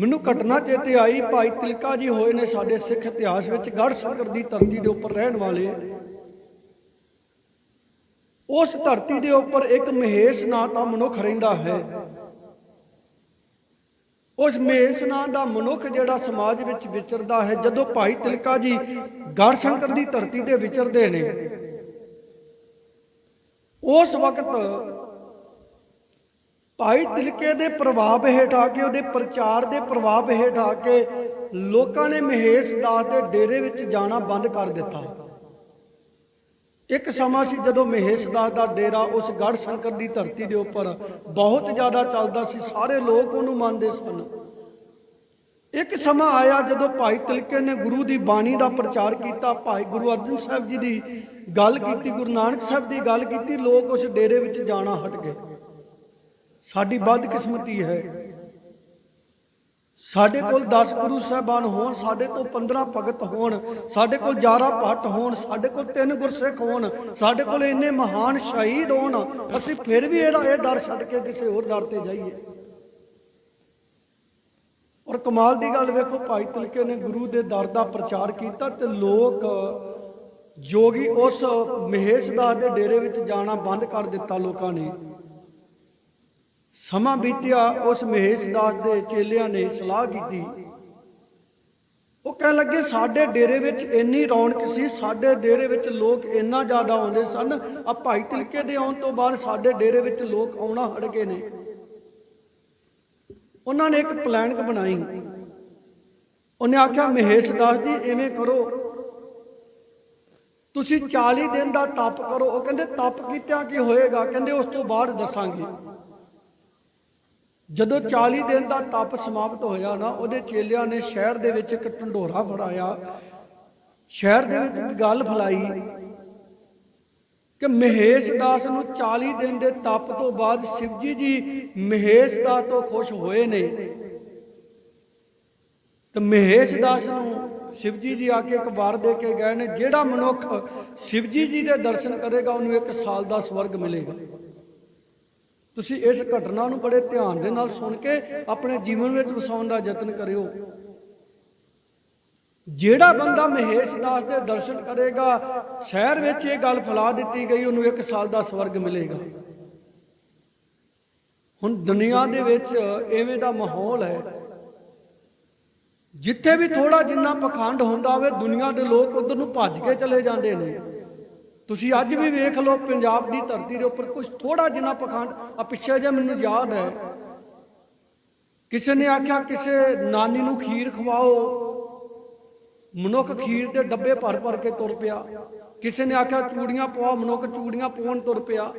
ਮੈਨੂੰ ਘਟਨਾ ਚੇਤੇ ਆਈ, ਭਾਈ ਤਿਲਕਾ ਜੀ ਹੋਏ ਨੇ ਸਾਡੇ ਸਿੱਖ ਇਤਿਹਾਸ ਵਿੱਚ ਗੜ ਸ਼ੰਕਰ ਦੀ ਧਰਤੀ ਦੇ ਉੱਪਰ ਰਹਿਣ ਵਾਲੇ। ਉਸ ਧਰਤੀ ਦੇ ਉੱਪਰ ਇੱਕ ਮਹੇਸ਼ ਨਾਂ ਦਾ ਮਨੁੱਖ ਰਹਿੰਦਾ ਹੈ। ਉਸ ਮਹੇਸ਼ ਨਾਂ ਦਾ ਮਨੁੱਖ ਜਿਹੜਾ ਸਮਾਜ ਵਿੱਚ ਵਿਚਰਦਾ ਹੈ, ਜਦੋਂ ਭਾਈ ਤਿਲਕਾ ਜੀ ਗੜ ਸ਼ੰਕਰ ਦੀ ਧਰਤੀ ਤੇ ਵਿਚਰਦੇ ਨੇ, ਉਸ ਵਕਤ ਭਾਈ ਤਿਲਕੇ ਦੇ ਪ੍ਰਭਾਵ ਹੇਠ ਆ ਕੇ, ਉਹਦੇ ਪ੍ਰਚਾਰ ਦੇ ਪ੍ਰਭਾਵ ਹੇਠ ਆ ਕੇ ਲੋਕਾਂ ਨੇ ਮਹੇਸ਼ ਦਾਸ ਦੇ ਡੇਰੇ ਵਿੱਚ ਜਾਣਾ ਬੰਦ ਕਰ ਦਿੱਤਾ। ਇੱਕ ਸਮਾਂ ਸੀ ਜਦੋਂ ਮਹੇਸ਼ ਦਾਸ ਦਾ ਡੇਰਾ ਉਸ ਗੜ ਸ਼ੰਕਰ ਦੀ ਧਰਤੀ ਦੇ ਉੱਪਰ ਬਹੁਤ ਜ਼ਿਆਦਾ ਚੱਲਦਾ ਸੀ, ਸਾਰੇ ਲੋਕ ਉਹਨੂੰ ਮੰਨਦੇ ਸਨ। ਇੱਕ ਸਮਾਂ ਆਇਆ ਜਦੋਂ ਭਾਈ ਤਿਲਕੇ ਨੇ ਗੁਰੂ ਦੀ ਬਾਣੀ ਦਾ ਪ੍ਰਚਾਰ ਕੀਤਾ, ਭਾਈ ਗੁਰੂ ਅਰਜਨ ਸਾਹਿਬ ਜੀ ਦੀ ਗੱਲ ਕੀਤੀ, ਗੁਰੂ ਨਾਨਕ ਸਾਹਿਬ ਦੀ ਗੱਲ ਕੀਤੀ, ਲੋਕ ਉਸ ਡੇਰੇ ਵਿੱਚ ਜਾਣਾ ਹਟ ਗਏ। ਸਾਡੀ ਬਦਕਿਸਮਤੀ ਹੈ। ਸਾਡੇ ਕੋਲ 10 ਗੁਰੂ ਸਾਹਿਬਾਨ ਹੋਣ, ਸਾਡੇ ਤੋਂ 15 ਭਗਤ ਹੋਣ, ਸਾਡੇ ਕੋਲ 11 ਭੱਟ ਹੋਣ, ਸਾਡੇ ਕੋਲ ਤਿੰਨ ਗੁਰਸਿੱਖ ਹੋਣ, ਸਾਡੇ ਕੋਲ ਇੰਨੇ ਮਹਾਨ ਸ਼ਹੀਦ ਹੋਣ, ਅਸੀਂ ਫਿਰ ਵੀ ਇਹਦਾ ਇਹ ਦਰ ਛੱਡ ਕੇ ਕਿਸੇ ਹੋਰ ਦਰ ਤੇ ਜਾਈਏ। ਔਰ ਕਮਾਲ ਦੀ ਗੱਲ ਵੇਖੋ, ਭਾਈ ਤਿਲਕੇ ਨੇ ਗੁਰੂ ਦੇ ਦਰ ਦਾ ਪ੍ਰਚਾਰ ਕੀਤਾ ਤੇ ਲੋਕ ਜੋਗੀ ਉਸ ਮਹੇਸ਼ ਦਾਸ ਦੇ ਡੇਰੇ ਵਿੱਚ ਜਾਣਾ ਬੰਦ ਕਰ ਦਿੱਤਾ ਲੋਕਾਂ ਨੇ। ਸਮਾਂ ਬੀਤਿਆ, ਉਸ ਮਹੇਸ਼ ਦਾਸ ਦੇ ਚੇਲਿਆਂ ਨੇ ਸਲਾਹ ਕੀਤੀ। ਉਹ ਕਹਿਣ ਲੱਗੇ, ਸਾਡੇ ਡੇਰੇ ਵਿੱਚ ਇੰਨੀ ਰੌਣਕ ਸੀ, ਸਾਡੇ ਡੇਰੇ ਵਿੱਚ ਲੋਕ ਇੰਨਾ ਜ਼ਿਆਦਾ ਆਉਂਦੇ ਸਨ। ਆ ਭਾਈ ਤਿਲਕੇ ਦੇ ਆਉਣ ਤੋਂ ਬਾਅਦ ਸਾਡੇ ਡੇਰੇ ਵਿੱਚ ਲੋਕ ਆਉਣਾ ਹਟ ਗਏ ਨੇ। ਉਹਨਾਂ ਨੇ ਇੱਕ ਪਲਾਨਿੰਗ ਬਣਾਈ। ਉਹਨੇ ਆਖਿਆ ਮਹੇਸ਼ ਦਾਸ ਜੀ ਐਵੇਂ ਕਰੋ। ਤੁਸੀਂ 40 ਦਿਨ ਦਾ ਤਪ ਕਰੋ। ਉਹ ਕਹਿੰਦੇ, ਤਪ ਕੀਤਿਆਂ ਕੀ ਹੋਏਗਾ? ਕਹਿੰਦੇ, ਉਸ ਤੋਂ ਬਾਅਦ ਦੱਸਾਂਗੇ। ਜਦੋਂ 40 ਦਿਨ ਦਾ ਤਪ ਸਮਾਪਤ ਹੋਇਆ ਨਾ, ਉਹਦੇ ਚੇਲਿਆਂ ਨੇ ਸ਼ਹਿਰ ਦੇ ਵਿੱਚ ਇੱਕ ਢੰਡੋਰਾ ਫੜਾਇਆ। ਸ਼ਹਿਰ ਦੇ ਵਿੱਚ ਗੱਲ ਫਲਾਈ ਕਿ ਮਹੇਸ਼ ਦਾਸ ਨੂੰ 40 ਦਿਨ ਦੇ ਤਪ ਤੋਂ ਬਾਅਦ ਸ਼ਿਵਜੀ ਜੀ ਮਹੇਸ਼ ਦਾਸ ਤੋਂ ਖੁਸ਼ ਹੋਏ ਨੇ। ਤੇ ਮਹੇਸ਼ ਦਾਸ ਨੂੰ ਸ਼ਿਵਜੀ ਜੀ ਆ ਕੇ ਇੱਕ ਵਾਰ ਦੇ ਕੇ ਗਏ ਨੇ, ਜਿਹੜਾ ਮਨੁੱਖ ਸ਼ਿਵਜੀ ਜੀ ਦੇ ਦਰਸ਼ਨ ਕਰੇਗਾ, ਉਹਨੂੰ ਇੱਕ ਸਾਲ ਦਾ ਸਵਰਗ ਮਿਲੇਗਾ। ਤੁਸੀਂ ਇਸ ਘਟਨਾ ਨੂੰ ਬੜੇ ਧਿਆਨ ਦੇ ਨਾਲ ਸੁਣ ਕੇ ਆਪਣੇ ਜੀਵਨ ਵਿੱਚ ਵਸਾਉਣ ਦਾ ਯਤਨ ਕਰਿਓ। ਜਿਹੜਾ ਬੰਦਾ ਮਹੇਸ਼ ਦਾਸ ਦੇ ਦਰਸ਼ਨ ਕਰੇਗਾ, ਸ਼ਹਿਰ ਵਿੱਚ ਇਹ ਗੱਲ ਫੈਲਾ ਦਿੱਤੀ ਗਈ, ਉਹਨੂੰ ਇੱਕ ਸਾਲ ਦਾ ਸਵਰਗ ਮਿਲੇਗਾ। ਹੁਣ ਦੁਨੀਆ ਦੇ ਵਿੱਚ ਐਵੇਂ ਦਾ ਮਾਹੌਲ ਹੈ, ਜਿੱਥੇ ਵੀ ਥੋੜਾ ਜਿੰਨਾ ਪਖੰਡ ਹੁੰਦਾ ਹੋਵੇ, ਦੁਨੀਆ ਦੇ ਲੋਕ ਉਧਰ ਨੂੰ ਭੱਜ ਕੇ ਚਲੇ ਜਾਂਦੇ ਨੇ। ਤੁਸੀਂ ਅੱਜ ਵੀ ਵੇਖ ਲਓ, ਪੰਜਾਬ ਦੀ ਧਰਤੀ ਦੇ ਉੱਪਰ ਕੁਝ ਥੋੜਾ ਜਿਹਾ ਪਖੰਡ ਆ ਪਿੱਛੇ ਜੇ ਮੈਨੂੰ ਯਾਦ ਹੈ। ਕਿਸੇ ਨੇ ਆਖਿਆ, ਕਿਸੇ ਨਾਨੀ ਨੂੰ ਖੀਰ ਖਵਾਓ। ਮਨੁੱਖ ਖੀਰ ਦੇ ਡੱਬੇ ਭਰ ਭਰ ਕੇ ਤੁਰ ਪਿਆ। ਕਿਸੇ ਨੇ ਆਖਿਆ, ਚੂੜੀਆਂ ਪਵਾਓ, ਮਨੁੱਖ ਚੂੜੀਆਂ ਪਾਉਣ ਤੁਰ ਪਿਆ।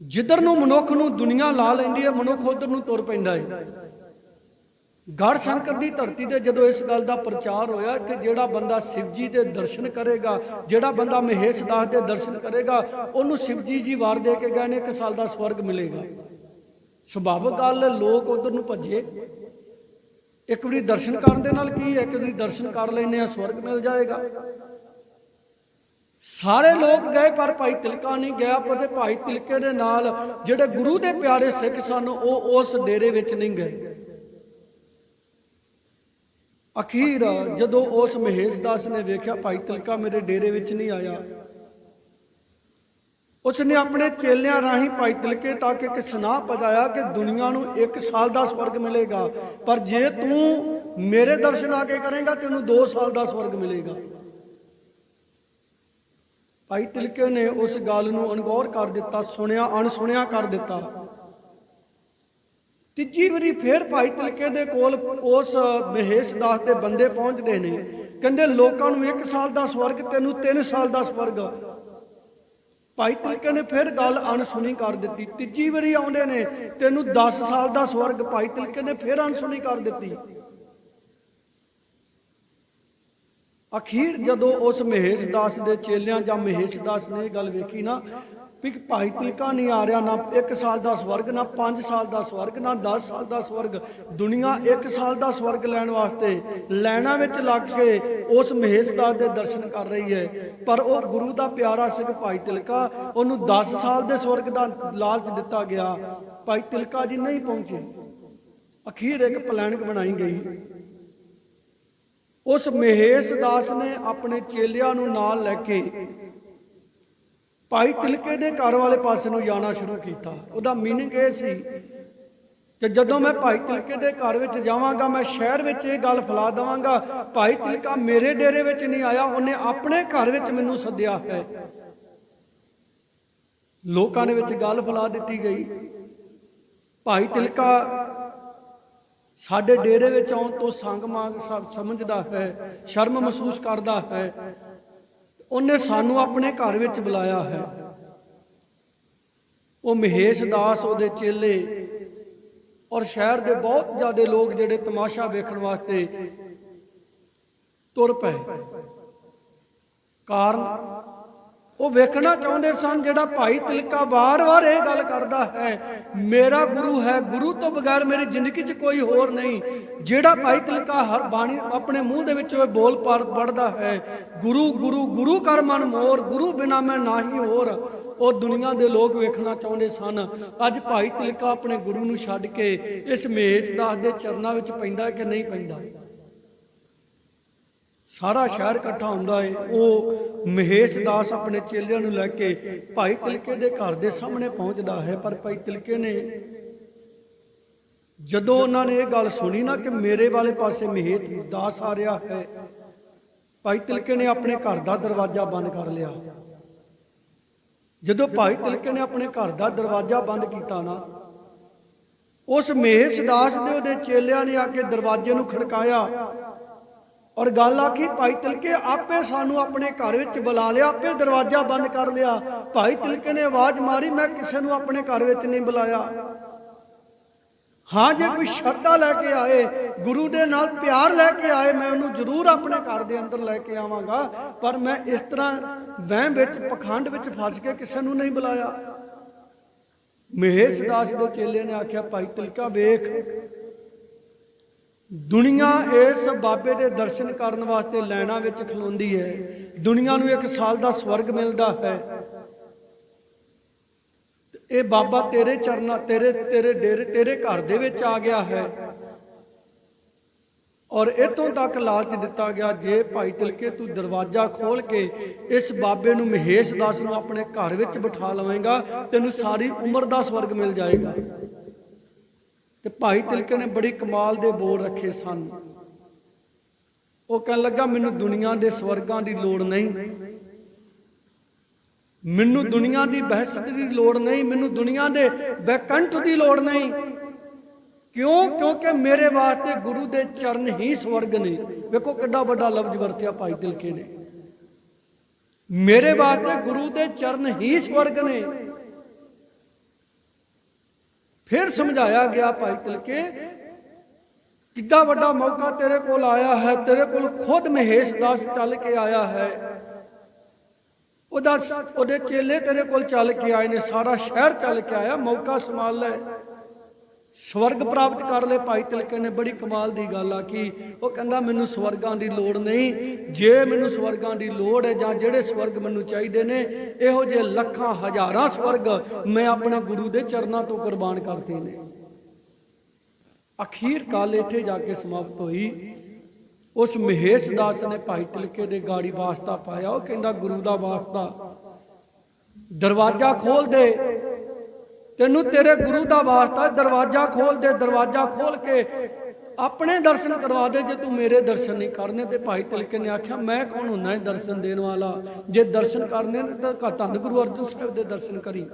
ਜਿੱਧਰ ਨੂੰ ਮਨੁੱਖ ਨੂੰ ਦੁਨੀਆ ਲਾ ਲੈਂਦੀ ਹੈ, ਮਨੁੱਖ ਉਧਰ ਨੂੰ ਤੁਰ ਪੈਂਦਾ ਹੈ। ਗੜ ਸ਼ੰਕਰ ਦੀ ਧਰਤੀ ਤੇ ਜਦੋਂ ਇਸ ਗੱਲ ਦਾ ਪ੍ਰਚਾਰ ਹੋਇਆ ਕਿ ਜਿਹੜਾ ਬੰਦਾ ਸ਼ਿਵਜੀ ਦੇ ਦਰਸ਼ਨ ਕਰੇਗਾ, ਜਿਹੜਾ ਬੰਦਾ ਮਹੇਸ਼ ਦਾਸ ਦੇ ਦਰਸ਼ਨ ਕਰੇਗਾ, ਉਹਨੂੰ ਸ਼ਿਵਜੀ ਜੀ ਵਾਰ ਦੇ ਕੇ ਗਏ ਨੇ, ਇੱਕ ਸਾਲ ਦਾ ਸਵਰਗ ਮਿਲੇਗਾ। ਸੁਭਾਵਿਕ ਗੱਲ ਲੋਕ ਉਧਰ ਨੂੰ ਭੱਜੇ। ਇੱਕ ਵਾਰੀ ਦਰਸ਼ਨ ਕਰਨ ਦੇ ਨਾਲ ਕੀ ਹੈ? ਇੱਕ ਵਾਰੀ ਦਰਸ਼ਨ ਕਰ ਲੈਨੇ ਆ ਸਵਰਗ ਮਿਲ ਜਾਏਗਾ। ਸਾਰੇ ਲੋਕ ਗਏ, ਪਰ ਭਾਈ ਤਿਲਕਾ ਨਹੀਂ ਗਿਆ। ਪਰ ਭਾਈ ਤਿਲਕੇ ਦੇ ਨਾਲ ਜਿਹੜੇ ਗੁਰੂ ਦੇ ਪਿਆਰੇ ਸਿੱਖ ਸਨ, ਉਹ ਉਸ ਡੇਰੇ ਵਿੱਚ ਨਹੀਂ ਗਏ। ਅਖੀਰ ਜਦੋਂ ਉਸ ਮਹੇਸ਼ ਦਾਸ ਨੇ ਵੇਖਿਆ, ਭਾਈ ਤਿਲਕਾ ਮੇਰੇ ਡੇਰੇ ਵਿੱਚ ਨਹੀਂ ਆਇਆ। ਉਸ ਨੇ ਆਪਣੇ ਚੇਲਿਆਂ ਰਾਹੀਂ ਭਾਈ ਤਿਲਕੇ ਤੱਕ ਇੱਕ ਸੁਨਾਹ ਪਜਾਇਆ ਕਿ ਦੁਨੀਆ ਨੂੰ ਇੱਕ ਸਾਲ ਦਾ ਸਵਰਗ ਮਿਲੇਗਾ। ਪਰ ਜੇ ਤੂੰ ਮੇਰੇ ਦਰਸ਼ਨ ਆ ਕੇ ਕਰੇਗਾ, ਤੈਨੂੰ 2 ਸਾਲ ਦਾ ਸਵਰਗ ਮਿਲੇਗਾ। ਭਾਈ ਤਿਲਕੇ ਨੇ ਉਸ ਗੱਲ ਨੂੰ ਅਣਗੌਰ ਕਰ ਦਿੱਤਾ, ਸੁਣਿਆ, ਅਣਸੁਣਿਆ ਕਰ ਦਿੱਤਾ। ਤੀਜੀ ਵਾਰੀ ਫੇਰ ਭਾਈ ਤਿਲਕੇ ਦੇ ਕੋਲ ਉਸ ਮਹੇਸ਼ ਦਾਸ ਦੇ ਬੰਦੇ ਪਹੁੰਚਦੇ ਨੇ, ਕਹਿੰਦੇ ਲੋਕਾਂ ਨੂੰ 1 ਸਾਲ ਦਾ ਸਵਰਗ, ਤੈਨੂੰ 3 ਸਾਲ ਦਾ ਸਵਰਗ। ਭਾਈ ਤਿਲਕੇ ਨੇ ਫਿਰ ਗੱਲ ਅਣਸੁਣੀ ਕਰ ਦਿੱਤੀ, ਤੀਜੀ ਵਾਰੀ ਆਉਂਦੇ ਨੇ, ਤੈਨੂੰ 10 ਸਾਲ ਦਾ ਸਵਰਗ, ਭਾਈ ਤਿਲਕੇ ਨੇ ਫਿਰ ਅਣਸੁਣੀ ਕਰ ਦਿੱਤੀ। ਅਖੀਰ ਜਦੋਂ ਉਸ ਮਹੇਸ਼ ਦਾਸ ਦੇ ਚੇਲਿਆਂ ਜਾਂ ਮਹੇਸ਼ ਦਾਸ ਨੇ ਇਹ ਗੱਲ ਵੇਖੀ ਨਾ ਵੀ ਭਾਈ ਤਿਲਕਾ ਨਹੀਂ ਆ ਰਿਹਾ ਨਾ 1 ਸਾਲ ਦਾ ਸਵਰਗ, ਨਾ 5 ਸਾਲ ਦਾ ਸਵਰਗ, ਨਾ 10 ਸਾਲ ਦਾ ਸਵਰਗ। ਦੁਨੀਆ 1 ਸਾਲ ਦਾ ਸਵਰਗ ਲੈਣ ਵਾਸਤੇ ਲੈਣਾ ਵਿੱਚ ਲੱਗ ਕੇ ਉਸ ਮਹੇਸ਼ ਦਾਸ ਦੇ ਦਰਸ਼ਨ ਕਰ ਰਹੀ ਹੈ। ਪਰ ਉਹ ਗੁਰੂ ਦਾ ਪਿਆਰਾ ਸਿੰਘ ਭਾਈ ਤਿਲਕਾ ਉਹਨੂੰ 10 ਸਾਲ ਦੇ ਸਵਰਗ ਦਾ ਲਾਲਚ ਦਿੱਤਾ ਗਿਆ। ਭਾਈ ਤਿਲਕਾ ਜੀ ਨਹੀਂ ਪਹੁੰਚੇ। ਅਖੀਰ ਇੱਕ ਪਲਾਨਿੰਗ ਬਣਾਈ ਗਈ। ਉਸ ਮਹੇਸ਼ ਦਾਸ ਨੇ ਆਪਣੇ ਚੇਲਿਆਂ ਨੂੰ ਨਾਲ ਲੈ ਕੇ ਭਾਈ ਤਿਲਕੇ ਦੇ ਘਰ ਵਾਲੇ ਪਾਸੇ ਨੂੰ ਜਾਣਾ ਸ਼ੁਰੂ ਕੀਤਾ। ਉਹਦਾ ਮੀਨਿੰਗ ਇਹ ਸੀ ਕਿ ਜਦੋਂ ਮੈਂ ਭਾਈ ਤਿਲਕੇ ਦੇ ਘਰ ਵਿੱਚ ਜਾਵਾਂਗਾ, ਮੈਂ ਸ਼ਹਿਰ ਵਿੱਚ ਇਹ ਗੱਲ ਫੈਲਾ ਦਵਾਂਗਾ, ਭਾਈ ਤਿਲਕਾ ਮੇਰੇ ਡੇਰੇ ਵਿੱਚ ਨਹੀਂ ਆਇਆ, ਉਹਨੇ ਆਪਣੇ ਘਰ ਵਿੱਚ ਮੈਨੂੰ ਸੱਦਿਆ ਹੈ। ਲੋਕਾਂ ਦੇ ਵਿੱਚ ਗੱਲ ਫੈਲਾ ਦਿੱਤੀ ਗਈ। ਭਾਈ ਤਿਲਕਾ ਸਾਡੇ ਡੇਰੇ ਵਿੱਚ ਆਉਣ ਤੋਂ ਸੰਗ ਮੰਗ ਸਮਝਦਾ ਹੈ, ਸ਼ਰਮ ਮਹਿਸੂਸ ਕਰਦਾ ਹੈ। ਉਹਨੇ ਸਾਨੂੰ ਆਪਣੇ ਘਰ ਵਿੱਚ ਬੁਲਾਇਆ ਹੈ। ਉਹ ਮਹੇਸ਼ ਦਾਸ ਉਹਦੇ ਚੇਲੇ ਔਰ ਸ਼ਹਿਰ ਦੇ ਬਹੁਤ ਜ਼ਿਆਦਾ ਲੋਕ ਜਿਹੜੇ ਤਮਾਸ਼ਾ ਵੇਖਣ ਵਾਸਤੇ ਤੁਰ ਪਏ। ਕਾਰਨ ਉਹ ਵੇਖਣਾ ਚਾਹੁੰਦੇ ਸਨ ਜਿਹੜਾ ਭਾਈ ਤਿਲਕਾ ਵਾਰ-ਵਾਰ ਇਹ ਗੱਲ ਕਰਦਾ ਹੈ, ਮੇਰਾ ਗੁਰੂ ਹੈ, ਗੁਰੂ ਤੋਂ ਬਗੈਰ ਮੇਰੀ ਜ਼ਿੰਦਗੀ 'ਚ ਕੋਈ ਹੋਰ ਨਹੀਂ। ਜਿਹੜਾ ਭਾਈ ਤਿਲਕਾ ਹਰ ਬਾਣੀ ਆਪਣੇ ਮੂੰਹ ਦੇ ਵਿੱਚ ਉਹ ਬੋਲ ਪੜਦਾ ਹੈ, ਗੁਰੂ ਗੁਰੂ ਗੁਰੂ ਕਰ ਮਨ ਮੋਰ, ਗੁਰੂ ਬਿਨਾ ਮੈਂ ਨਾਹੀ ਹੋਰ। ਉਹ ਦੁਨੀਆ ਦੇ ਲੋਕ ਵੇਖਣਾ ਚਾਹੁੰਦੇ ਸਨ। ਅੱਜ ਭਾਈ ਤਿਲਕਾ ਆਪਣੇ ਗੁਰੂ ਨੂੰ ਛੱਡ ਕੇ ਇਸ ਮੇਸ਼ ਦਾਸ ਦੇ ਚਰਨਾਂ ਵਿੱਚ ਪੈਂਦਾ ਕਿ ਨਹੀਂ ਪੈਂਦਾ? ਸਾਰਾ ਸ਼ਹਿਰ ਇਕੱਠਾ ਹੁੰਦਾ ਏ। ਉਹ ਮਹੇਸ਼ ਦਾਸ ਆਪਣੇ ਚੇਲਿਆਂ ਨੂੰ ਲੈ ਕੇ ਭਾਈ ਤਿਲਕੇ ਦੇ ਘਰ ਦੇ ਸਾਹਮਣੇ ਪਹੁੰਚਦਾ ਹੈ, ਪਰ ਭਾਈ ਤਿਲਕੇ ਨੇ ਜਦੋਂ ਉਹਨਾਂ ਨੇ ਇਹ ਗੱਲ ਸੁਣੀ ਨਾ ਕਿ ਮੇਰੇ ਵਾਲੇ ਪਾਸੇ ਮਹੇਸ਼ ਦਾਸ ਆ ਰਿਹਾ ਹੈ, ਭਾਈ ਤਿਲਕੇ ਨੇ ਆਪਣੇ ਘਰ ਦਾ ਦਰਵਾਜ਼ਾ ਬੰਦ ਕਰ ਲਿਆ। ਜਦੋਂ ਭਾਈ ਤਿਲਕੇ ਨੇ ਆਪਣੇ ਘਰ ਦਾ ਦਰਵਾਜ਼ਾ ਬੰਦ ਕੀਤਾ ਨਾ, ਉਸ ਮਹੇਸ਼ ਦਾਸ ਦੇ ਉਹਦੇ ਚੇਲਿਆਂ ਨੇ ਆ ਕੇ ਦਰਵਾਜ਼ੇ ਨੂੰ ਖੜਕਾਇਆ। ਔਰ ਗੱਲ ਆਖੀ ਭਾਈ ਤਿਲਕੇ ਆਪੇ ਸਾਨੂੰ ਆਪਣੇ ਘਰ ਵਿੱਚ ਬੁਲਾ ਲਿਆ, ਆਪੇ ਦਰਵਾਜ਼ਾ ਬੰਦ ਕਰ ਲਿਆ। ਭਾਈ ਤਿਲਕੇ ਨੇ ਆਵਾਜ਼ ਮਾਰੀ, ਮੈਂ ਕਿਸੇ ਨੂੰ ਆਪਣੇ ਘਰ ਵਿੱਚ ਨਹੀਂ ਬੁਲਾਇਆ। ਹਾਂ, ਜੇ ਕੋਈ ਸ਼ਰਧਾ ਲੈ ਕੇ ਆਏ, ਗੁਰੂ ਦੇ ਨਾਲ ਪਿਆਰ ਲੈ ਕੇ ਆਏ, ਮੈਂ ਉਹਨੂੰ ਜ਼ਰੂਰ ਆਪਣੇ ਘਰ ਦੇ ਅੰਦਰ ਲੈ ਕੇ ਆਵਾਂਗਾ। ਪਰ ਮੈਂ ਇਸ ਤਰ੍ਹਾਂ ਵਹਿਮ ਵਿੱਚ, ਪਖੰਡ ਵਿੱਚ ਫਸ ਕੇ ਕਿਸੇ ਨੂੰ ਨਹੀਂ ਬੁਲਾਇਆ। ਮਹੇਸ਼ ਦਾਸ ਦੇ ਚੇਲੇ ਨੇ ਆਖਿਆ, ਭਾਈ ਤਿਲਕਾ, ਵੇਖ ਦੁਨੀਆ ਇਸ ਬਾਬੇ ਦੇ ਦਰਸ਼ਨ ਕਰਨ ਵਾਸਤੇ ਲੈਣਾ ਵਿੱਚ ਖਲੋਂਦੀ ਹੈ। ਦੁਨੀਆ ਨੂੰ ਇੱਕ ਸਾਲ ਦਾ ਸਵਰਗ ਮਿਲਦਾ ਹੈ। ਇਹ ਬਾਬਾ ਤੇਰੇ ਚਰਨਾਂ, ਤੇਰੇ ਤੇਰੇ ਡੇਰੇ, ਤੇਰੇ ਘਰ ਦੇ ਵਿੱਚ ਆ ਗਿਆ ਹੈ। ਔਰ ਇਤੋਂ ਤੱਕ ਲਾਲਚ ਦਿੱਤਾ ਗਿਆ, ਜੇ ਭਾਈ ਤਿਲਕੇ ਤੂੰ ਦਰਵਾਜ਼ਾ ਖੋਲ ਕੇ ਇਸ ਬਾਬੇ ਨੂੰ ਮਹੇਸ਼ ਦਾਸ ਨੂੰ ਆਪਣੇ ਘਰ ਵਿੱਚ ਬਿਠਾ ਲਵੇਂਗਾ, ਤੈਨੂੰ ਸਾਰੀ ਉਮਰ ਦਾ ਸਵਰਗ ਮਿਲ ਜਾਏਗਾ। ਤੇ ਭਾਈ ਤਿਲਕੇ ਨੇ ਬੜੀ ਕਮਾਲ ਦੇ ਬੋਲ ਰੱਖੇ ਸਨ। ਉਹ ਕਹਿਣ ਲੱਗਾ ਮੈਨੂੰ ਦੁਨੀਆ ਦੇ ਸਵਰਗਾਂ ਦੀ ਲੋੜ ਨਹੀਂ। ਮੈਨੂੰ ਦੁਨੀਆ ਦੀ ਬਹਿਸਤ ਦੀ ਲੋੜ ਨਹੀਂ ਮੈਨੂੰ ਦੁਨੀਆ ਦੇ ਬੈਕੰਠ ਦੀ ਲੋੜ ਨਹੀਂ। ਕਿਉਂ? ਕਿਉਂਕਿ ਮੇਰੇ ਵਾਸਤੇ ਗੁਰੂ ਦੇ ਚਰਨ ਹੀ ਸਵਰਗ ਨੇ। ਵੇਖੋ ਕਿੱਡਾ ਵੱਡਾ ਲਫ਼ਜ਼ ਵਰਤਿਆ ਭਾਈ ਤਿਲਕੇ ਨੇ। ਮੇਰੇ ਵਾਸਤੇ ਗੁਰੂ ਦੇ ਚਰਨ ਹੀ ਸਵਰਗ ਨੇ। ਫਿਰ ਸਮਝਾਇਆ ਗਿਆ ਭਾਈ ਤਿਲਕੇ, ਕਿੱਡਾ ਵੱਡਾ ਮੌਕਾ ਤੇਰੇ ਕੋਲ ਆਇਆ ਹੈ, ਤੇਰੇ ਕੋਲ ਖੁਦ ਮਹੇਸ਼ ਦਾਸ ਚੱਲ ਕੇ ਆਇਆ ਹੈ। ਉਹਦਾ ਉਹਦੇ ਚੇਲੇ ਤੇਰੇ ਕੋਲ ਚੱਲ ਕੇ ਆਏ ਨੇ, ਸਾਰਾ ਸ਼ਹਿਰ ਚੱਲ ਕੇ ਆਇਆ, ਮੌਕਾ ਸੰਭਾਲ ਲੈ। ਸਵਰਗ ਪ੍ਰਾਪਤ ਕਰ ਲੈ ਭਾਈ ਤਿਲਕੇ ਨੇ। ਬੜੀ ਕਮਾਲ ਦੀ ਗੱਲ ਆਖੀ ਉਹ ਕਹਿੰਦਾ, ਮੈਨੂੰ ਸਵਰਗਾਂ ਦੀ ਲੋੜ ਨਹੀਂ। ਜੇ ਮੈਨੂੰ ਸਵਰਗਾਂ ਦੀ ਲੋੜ ਹੈ ਜਾਂ ਜਿਹੜੇ ਸਵਰਗ ਮੈਨੂੰ ਚਾਹੀਦੇ ਨੇ, ਇਹੋ ਜਿਹੇ ਲੱਖਾਂ, ਹਜ਼ਾਰਾਂ ਸਵਰਗ ਮੈਂ ਆਪਣੇ ਗੁਰੂ ਦੇ ਚਰਨਾਂ ਤੋਂ ਕੁਰਬਾਨ ਕਰਤੇ ਨੇ। ਅਖੀਰ ਕਾਲ ਇੱਥੇ ਜਾ ਕੇ ਸਮਾਪਤ ਹੋਈ। ਉਸ ਮਹੇਸ਼ ਦਾਸ ਨੇ ਭਾਈ ਤਿਲਕੇ ਦੇ ਗਾੜੀ ਵਾਸਤਾ ਪਾਇਆ। ਉਹ ਕਹਿੰਦਾ, ਗੁਰੂ ਦਾ ਵਾਸਤਾ ਦਰਵਾਜ਼ਾ ਖੋਲ ਦੇ। ਤੈਨੂੰ ਤੇਰੇ ਗੁਰੂ ਦਾ ਵਾਸਤਾ ਦਰਵਾਜ਼ਾ ਖੋਲ ਦੇ, ਦਰਵਾਜ਼ਾ ਖੋਲ ਕੇ ਆਪਣੇ ਦਰਸ਼ਨ ਕਰਵਾ ਦੇ, ਜੇ ਤੂੰ ਮੇਰੇ ਦਰਸ਼ਨ ਨਹੀਂ ਕਰਨੇ ਤੇ ਭਾਈ ਤਿਲਕੇ ਨੇ ਆਖਿਆ, ਮੈਂ ਕੌਣ ਹੁੰਨਾ ਹੈ ਦਰਸ਼ਨ ਦੇਣ ਵਾਲਾ? ਜੇ ਦਰਸ਼ਨ ਕਰਨੇ ਨੇ ਤਾਂ ਧੰਨ ਗੁਰੂ ਅਰਜਨ ਸਾਹਿਬ ਦੇ ਦਰਸ਼ਨ ਕਰੀ।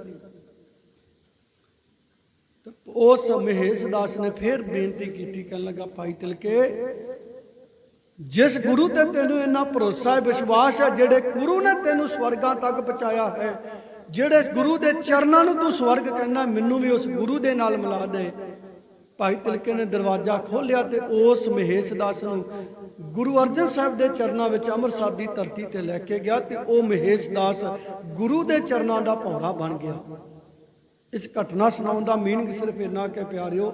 ਉਸ ਮਹੇਸ਼ ਦਾਸ ਨੇ ਫੇਰ ਬੇਨਤੀ ਕੀਤੀ, ਕਹਿਣ ਲੱਗਾ, ਭਾਈ ਤਿਲਕੇ, ਜਿਸ ਗੁਰੂ ਤੇ ਤੈਨੂੰ ਇੰਨਾ ਭਰੋਸਾ ਹੈ, ਵਿਸ਼ਵਾਸ ਹੈ, ਜਿਹੜੇ ਗੁਰੂ ਨੇ ਤੈਨੂੰ ਸਵਰਗਾਂ ਤੱਕ ਪਹੁੰਚਾਇਆ ਹੈ ਜਿਹੜੇ ਗੁਰੂ ਦੇ ਚਰਨਾਂ ਨੂੰ ਤੂੰ ਸਵਰਗ ਕਹਿੰਦਾ, ਮੈਨੂੰ ਵੀ ਉਸ ਗੁਰੂ ਦੇ ਨਾਲ ਮਿਲਾ ਦੇ। ਭਾਈ ਤਿਲਕੇ ਨੇ ਦਰਵਾਜ਼ਾ ਖੋਲ੍ਹਿਆ ਤੇ ਉਸ ਮਹੇਸ਼ ਦਾਸ ਨੂੰ ਗੁਰੂ ਅਰਜਨ ਸਾਹਿਬ ਦੇ ਚਰਨਾਂ ਵਿੱਚ ਅੰਮ੍ਰਿਤਸਰ ਦੀ ਧਰਤੀ ਤੇ ਲੈ ਕੇ ਗਿਆ ਤੇ ਉਹ ਮਹੇਸ਼ ਦਾਸ ਗੁਰੂ ਦੇ ਚਰਨਾਂ ਦਾ ਭੌਰਾ ਬਣ ਗਿਆ। ਇਸ ਘਟਨਾ ਸੁਣਾਉਣ ਦਾ ਮੀਨਿੰਗ ਸਿਰਫ ਇੰਨਾ ਕਿ ਪਿਆਰਿਓ,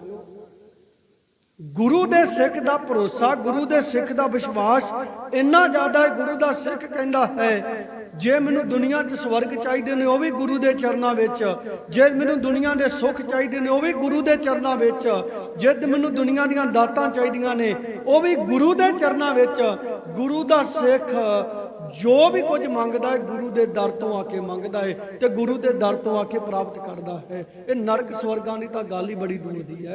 ਗੁਰੂ ਦੇ ਸਿੱਖ ਦਾ ਭਰੋਸਾ, ਗੁਰੂ ਦੇ ਸਿੱਖ ਦਾ ਵਿਸ਼ਵਾਸ ਇੰਨਾ ਜ਼ਿਆਦਾ ਹੈ, ਗੁਰੂ ਦਾ ਸਿੱਖ ਕਹਿੰਦਾ ਹੈ ਜੇ ਮੈਨੂੰ ਦੁਨੀਆ 'ਚ ਸਵਰਗ ਚਾਹੀਦੇ ਨੇ ਉਹ ਵੀ ਗੁਰੂ ਦੇ ਚਰਨਾਂ ਵਿੱਚ, ਜੇ ਮੈਨੂੰ ਦੁਨੀਆ ਦੇ ਸੁੱਖ ਚਾਹੀਦੇ ਨੇ ਉਹ ਵੀ ਗੁਰੂ ਦੇ ਚਰਨਾਂ ਵਿੱਚ, ਜੇ ਮੈਨੂੰ ਦੁਨੀਆ ਦੀਆਂ ਦਾਤਾਂ ਚਾਹੀਦੀਆਂ ਨੇ ਉਹ ਵੀ ਗੁਰੂ ਦੇ ਚਰਨਾਂ ਵਿੱਚ, ਗੁਰੂ ਦਾ ਸਿੱਖ ਜੋ ਵੀ ਕੁਝ ਮੰਗਦਾ ਹੈ ਗੁਰੂ ਦੇ ਦਰ ਤੋਂ ਆ ਕੇ ਮੰਗਦਾ ਹੈ ਤੇ ਗੁਰੂ ਦੇ ਦਰ ਤੋਂ ਆ ਕੇ ਪ੍ਰਾਪਤ ਕਰਦਾ ਹੈ। ਇਹ ਨਰਕ ਸਵਰਗਾਂ ਦੀ ਤਾਂ ਗੱਲ ਹੀ ਬੜੀ ਦੂਰ ਦੀ ਹੈ।